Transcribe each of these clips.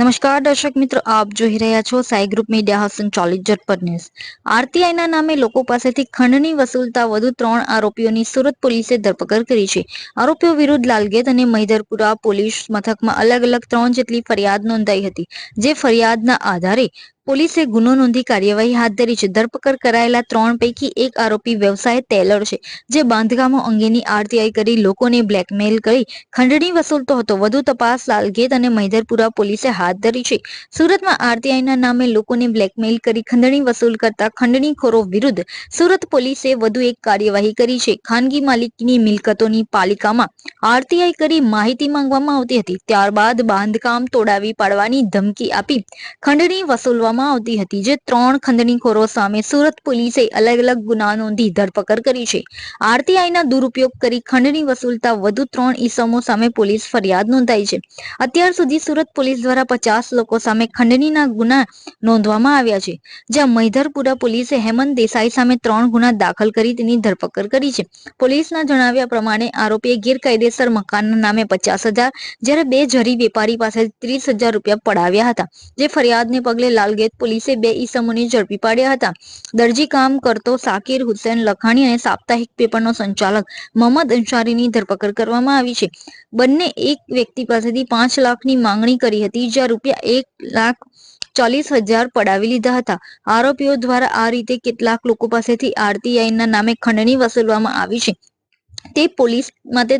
નમસ્કાર, દર્શક મિત્રો, આપ જોઈ રહ્યા છો સાઈ ગ્રુપ મીડિયા હાઉસ સંચાલિત ઝટપટ ન્યૂઝ. આરટીઆઈના નામે લોકો પાસેથી ખંડની વસૂલતા વધુ ત્રણ આરોપીઓની સુરત પોલીસે ધરપકડ કરી છે. આરોપીઓ વિરુદ્ધ લાલગેટ અને મહિધરપુરા પોલીસ મથકમાં અલગ અલગ ત્રણ જેટલી ફરિયાદ નોંધાઈ હતી, જે ફરિયાદના આધારે પોલીસે ગુનો નોંધી કાર્યવાહી હાથ ધરી છે. ધરપકડ કરાયેલા ત્રણ પૈકી એક આરોપી વ્યવસાય ટેલર છે, જે બાંધકામો અંગેની આરટીઆઈ કરી લોકોને બ્લેકમેલ કરી ખંડણી વસૂલતો હતો. વધુ તપાસ લાલગેટ અને મહિધરપુરા પોલીસે હાથ ધરી છે. સુરતમાં આરટીઆઈના નામે લોકોને બ્લેકમેલ કરી ખંડણી વસૂલ કરતા ખંડણીખોરો વિરુદ્ધ સુરત પોલીસે વધુ એક કાર્યવાહી કરી છે. ખાનગી માલિકની મિલકતોની પાલિકામાં આરટીઆઈ કરી માહિતી માંગવામાં આવતી હતી. ત્યારબાદ બાંધકામ તોડાવી પાડવાની ધમકી આપી ખંડણી વસૂલવામાં આવતી હતી, જે ત્રણ ખંડણીખોરો સામે સુરત પોલીસે અલગ અલગ ગુના નોંધી ધરપકડ કરી છે. આરટીઆઈના દુરુપયોગ કરી ખંડણી વસૂલતા વધુ ત્રણ ઈસમો સામે પોલીસ ફરિયાદ નોંધાઈ છે. અત્યાર સુધી સુરત પોલીસ દ્વારા પચાસ લોકો સામે ખંડણીના ગુના નોંધવામાં આવ્યા છે, જ્યાં મહિધરપુરા પોલીસે હેમંત દેસાઈ સામે ત્રણ ગુના દાખલ કરી તેની ધરપકડ કરી છે. પોલીસના જણાવ્યા પ્રમાણે, આરોપીએ ગેરકાયદેસર મકાનના નામે પચાસ હજાર, જ્યારે બે જરી વેપારી પાસે ત્રીસ હજાર રૂપિયા પડાવ્યા હતા, જે ફરિયાદને પગલે લાલગેટ પોલીસે બે ઈસમોને ઝડપી પાડ્યા હતા. દરજી કામ કરતો સાકિર હુસેન લખાણી અને સાપ્તાહિક પેપરનો સંચાલક મોહમ્મદ અંસારીની ધરપકડ કરવામાં આવી છે. બંને એક વ્યક્તિ પાસેથી પાંચ લાખની માંગણી કરી હતી, જ્યાં રૂપિયા એક લાખ ચાલીસ હજાર પડાવી લીધા હતા. આરોપીઓ દ્વારા આ રીતે કેટલાક લોકો પાસેથી આરટીઆઈના નામે ખંડણી વસૂલવામાં આવી છે. તે પોલીસ માટે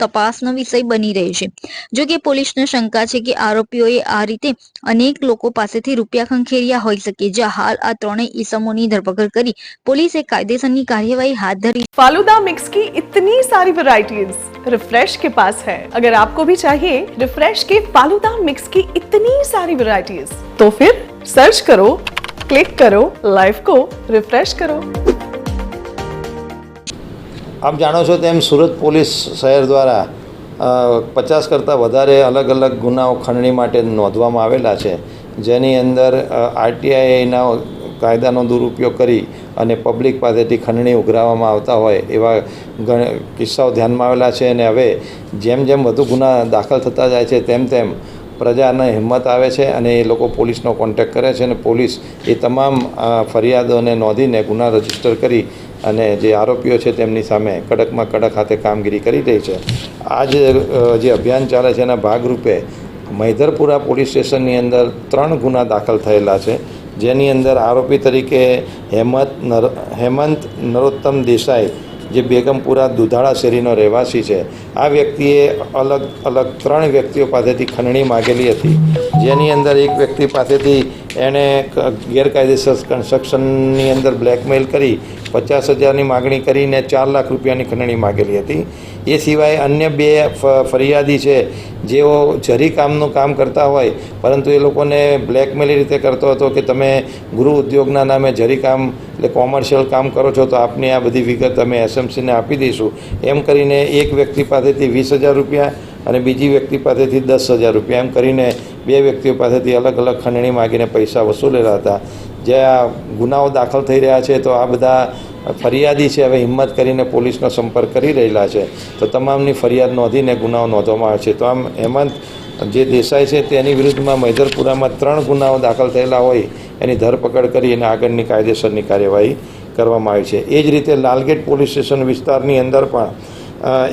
તપાસનો વિષય બની રહે છે જો કે પોલીસને શંકા છે કે આરોપીઓએ આ રીતે અનેક લોકો પાસેથી રૂપિયા ખંખેર્યા હોઈ શકે જ્યાં હાલ આ ત્રણેય ઈસમોની ધરપકડ કરી પોલીસે કાયદેસરની કાર્યવાહી હાથ ધરી फालूदा मिक्स की इतनी सारी वैरायटीज रिफ्रेश के पास है अगर आपको भी चाहिए रिफ्रेश के फालूदा मिक्स की इतनी सारी वैरायटीज तो फिर सर्च करो क्लिक करो लाइफ को रिफ्रेश करो આપ જાણો છો તેમ સુરત પોલીસ શહેર દ્વારા પચાસ કરતાં વધારે અલગ અલગ ગુનાઓ ખંડણી માટે નોંધવામાં આવેલા છે. જેની અંદર આરટીઆઈના કાયદાનો દુરુપયોગ કરી અને પબ્લિક પાસેથી ખંડણી ઉઘરાવવામાં આવતા હોય એવા કિસ્સાઓ ધ્યાનમાં આવેલા છે અને હવે જેમ જેમ વધુ ગુના દાખલ થતા જાય છે તેમ તેમ પ્રજાને હિંમત આવે છે અને એ લોકો પોલીસનો કોન્ટેક્ટ કરે છે અને પોલીસ એ તમામ ફરિયાદોને નોંધીને ગુના રજિસ્ટર કરી અને જે આરોપીઓ છે તેમની સામે કડકમાં કડક હાથે કામગીરી કરી રહી છે. આ જે અભિયાન ચાલે છે એના ભાગરૂપે મૈધરપુરા પોલીસ સ્ટેશનની અંદર ત્રણ ગુના દાખલ થયેલા છે. જેની અંદર આરોપી તરીકે હેમંત નર, હેમંત નરોત્તમ દેસાઈ જે બેગમપુરા દુધાળા શેરીનો રહેવાસી છે, આ વ્યક્તિએ અલગ અલગ ત્રણ વ્યક્તિઓ પાસેથી ખંડણી માગેલી હતી. જેની અંદર એક વ્યક્તિ પાસેથી એણે ગેરકાયદેસર કન્સ્ટ્રક્શનની અંદર બ્લેકમેલ કરી, પચાસ હજારની માગણી કરીને ચાર લાખ રૂપિયાની ખંડણી માગેલી હતી. એ સિવાય અન્ય બે ફરિયાદી છે, જેઓ જરી કામનું કામ કરતા હોય, પરંતુ એ લોકોને બ્લેકમેલ રીતે કરતો હતો કે તમે ગૃહ ઉદ્યોગના નામે જરી કામ એટલે કોમર્શિયલ કામ કરો છો તો આપની આ બધી વિગત અમે એસએમસીને આપી દઈશું. એમ કરીને એક વ્યક્તિ પાસેથી વીસ હજાર રૂપિયા અને બીજી વ્યક્તિ પાસેથી દસ હજાર રૂપિયા. એમ કરીને બે વ્યક્તિઓ પાસેથી અલગ અલગ ખંડણી માગીને પૈસા વસૂલેલા હતા. જે આ ગુનાઓ દાખલ થઈ રહ્યા છે તો આ બધા ફરિયાદી છે, હવે હિંમત કરીને પોલીસનો સંપર્ક કરી રહેલા છે. તો તમામની ફરિયાદ નોંધીને ગુનાઓ નોંધવામાં આવે છે. તો આમ હેમંત, જે દેસાઈ છે તેની વિરુદ્ધમાં મૈદરપુરામાં ત્રણ ગુનાઓ દાખલ થયેલા હોય એની ધરપકડ કરી અને આગળની કાયદેસરની કાર્યવાહી કરવામાં આવી છે. એ જ રીતે લાલગેટ પોલીસ સ્ટેશન વિસ્તારની અંદર પણ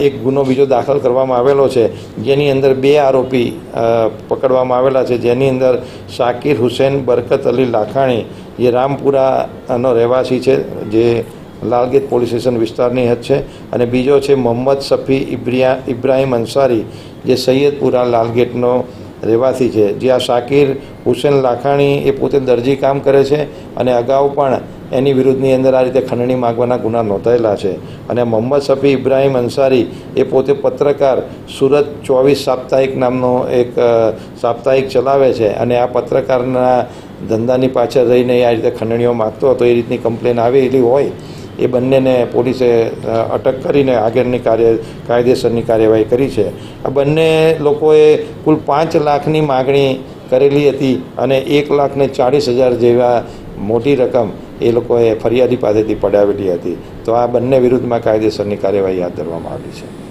એક ગુનો બીજો દાખલ કરવામાં આવેલો છે. જેની અંદર બે આરોપી પકડવામાં આવેલા છે. જેની અંદર શાકિર હુસેન, બરકત અલી લાખાણી, જે રામપુરાનો રહેવાસી છે, જે લાલગેટ પોલીસ સ્ટેશન વિસ્તારની હદ છે, અને બીજો છે મોહમ્મદ સફી ઇબ્રિયા, ઇબ્રાહિમ અંસારી, જે સૈયદપુરા લાલગેટનો રહેવાસી છે. જે આ શાકિર હુસેન લાખાણી એ પોતે દરજી કામ કરે છે અને અગાઉ પણ એની વિરુદ્ધની અંદર આ રીતે ખંડણી માગવાના ગુના નોંધાયેલા છે. અને મોહમ્મદ શફી ઇબ્રાહિમ અંસારી એ પોતે પત્રકાર સુરત ચોવીસ સાપ્તાહિક નામનો એક સાપ્તાહિક ચલાવે છે અને આ પત્રકારના ધંધાની પાછળ રહીને આ રીતે ખંડણીઓ માગતો હતો, એ રીતની કમ્પ્લેન આવેલી હોય એ બંનેને પોલીસે અટક કરીને આગળની કાર્ય, કાયદેસરની કાર્યવાહી કરી છે. આ બંને લોકોએ કુલ પાંચ લાખની માગણી કરેલી હતી અને એક લાખને ચાળીસ હજાર જેવા મોટી રકમ એ લોકોએ ફરિયાદી પાસેથી પડાવેલી હતી. તો આ બંને વિરુદ્ધમાં કાયદેસરની કાર્યવાહી હાથ ધરવામાં આવી છે.